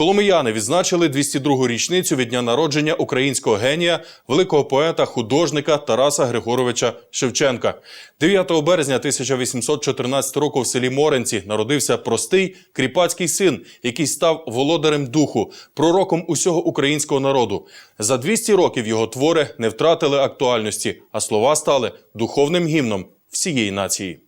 Коломияни відзначили 202-гу річницю від дня народження українського генія, великого поета, художника Тараса Григоровича Шевченка. 9 березня 1814 року в селі Моренці народився простий кріпацький син, який став володарем духу, пророком усього українського народу. За 200 років його твори не втратили актуальності, а слова стали духовним гімном всієї нації.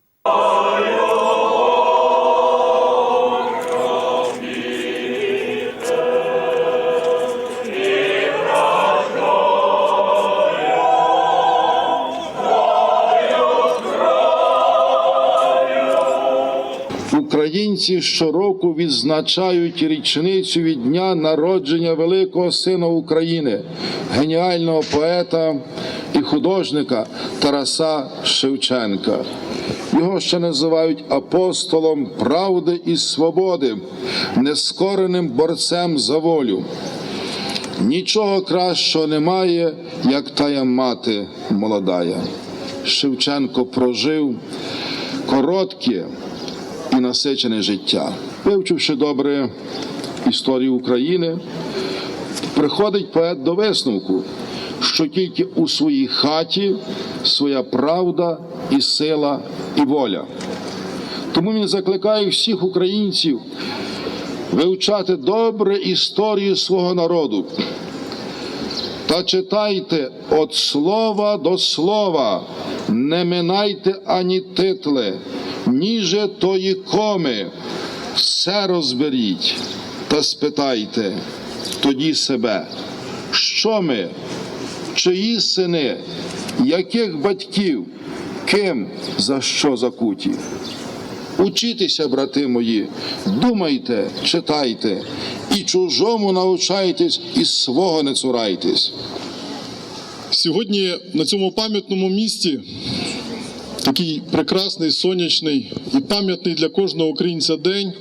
Українці щороку відзначають річницю від дня народження великого сина України, геніального поета і художника Тараса Шевченка. Його ще називають апостолом правди і свободи, нескореним борцем за волю. Нічого кращого немає, як тая мати молодая. Шевченко прожив коротке і насичене життя. Вивчивши добре історію України, приходить поет до висновку, що тільки у своїй хаті своя правда і сила і воля. Тому він закликає всіх українців вивчати добре історію свого народу. Та читайте від слова до слова, не минайте ані титли, ніже тої коми, все розберіть та спитайте тоді себе, що ми, чиї сини, яких батьків, ким за що закуті. Учітеся, брати мої, думайте, читайте, і чужому научайтесь, і свого не цурайтесь. Сьогодні на цьому пам'ятному місці такий прекрасний, сонячний і пам'ятний для кожного українця день.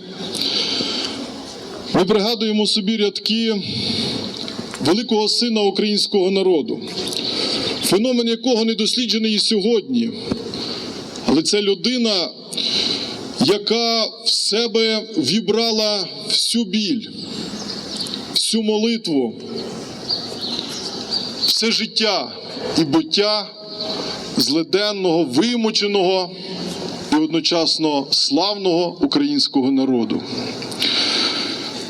Ми пригадуємо собі рядки великого сина українського народу, феномен якого не досліджений і сьогодні. Але це людина, яка в себе вібрала всю біль, всю молитву, все життя і буття злиденного, вимученого і одночасно славного українського народу.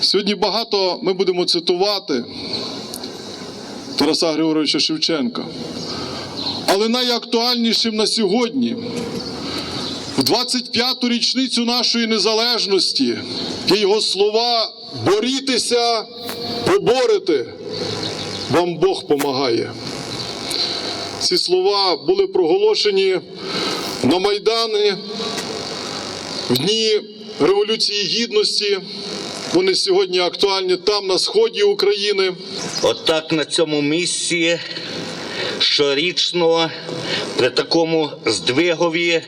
Сьогодні багато ми будемо цитувати Тараса Григоровича Шевченка. Але найактуальнішим на сьогодні, в 25-ту річницю нашої незалежності, є його слова борітеся, поборете, вам Бог помагає. Ці слова були проголошені на Майдані в дні Революції Гідності. Вони сьогодні актуальні там, на сході України. Отак на цьому місці щорічно при такому здвигові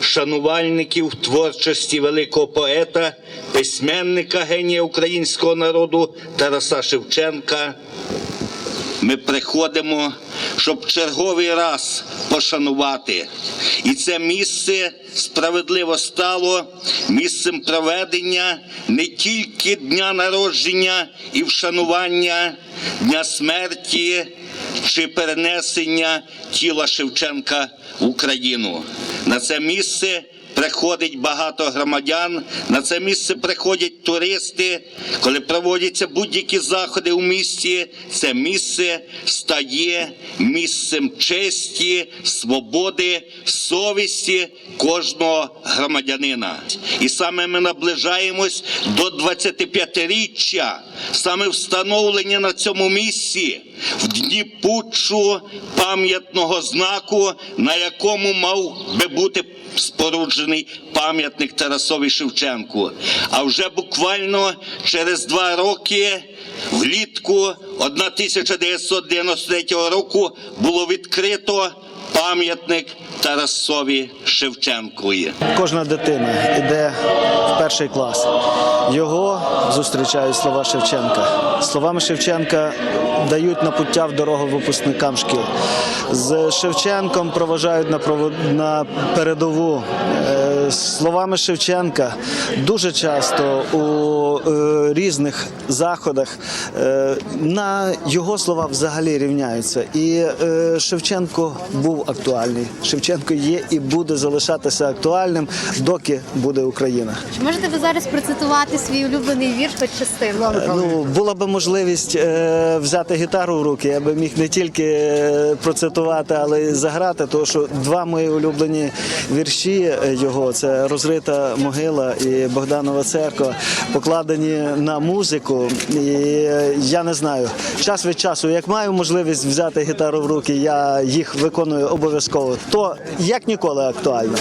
шанувальників творчості великого поета, письменника генія українського народу Тараса Шевченка. Ми приходимо, щоб черговий раз пошанувати. І це місце справедливо стало місцем проведення не тільки дня народження і вшанування, дня смерті чи перенесення тіла Шевченка в Україну. На це місце приходить багато громадян, на це місце приходять туристи. Коли проводяться будь-які заходи у місті, це місце стає місцем честі, свободи, совісті кожного громадянина. І саме ми наближаємось до 25-річчя, саме встановлення на цьому місці в дні путчу пам'ятного знаку, на якому мав би бути споруджений пам'ятник Тарасові Шевченку. А вже буквально через два роки, влітку 1993 року, було відкрито пам'ятник Тарасові Шевченкові. Кожна дитина йде в перший клас. Його зустрічають слова Шевченка. Словами Шевченка дають напуття в дорогу випускникам шкіл. З Шевченком проважають на, на передову. Словами Шевченка дуже часто у е, різних заходах е, на його слова взагалі рівняються. І е, Шевченко був актуальний. Шевченко є і буде залишатися актуальним, доки буде Україна. Чи можете ви зараз процитувати свій улюблений вірш хоч частину? Ну, була б можливість взяти гітару в руки, я би міг не тільки процитувати, але й заграти, тому що два мої улюблені вірші його це Розрита могила і Богданова церква, покладені на музику. І я не знаю, час від часу, як маю можливість взяти гітару в руки, я їх виконую обов'язково. То як ніколи актуально.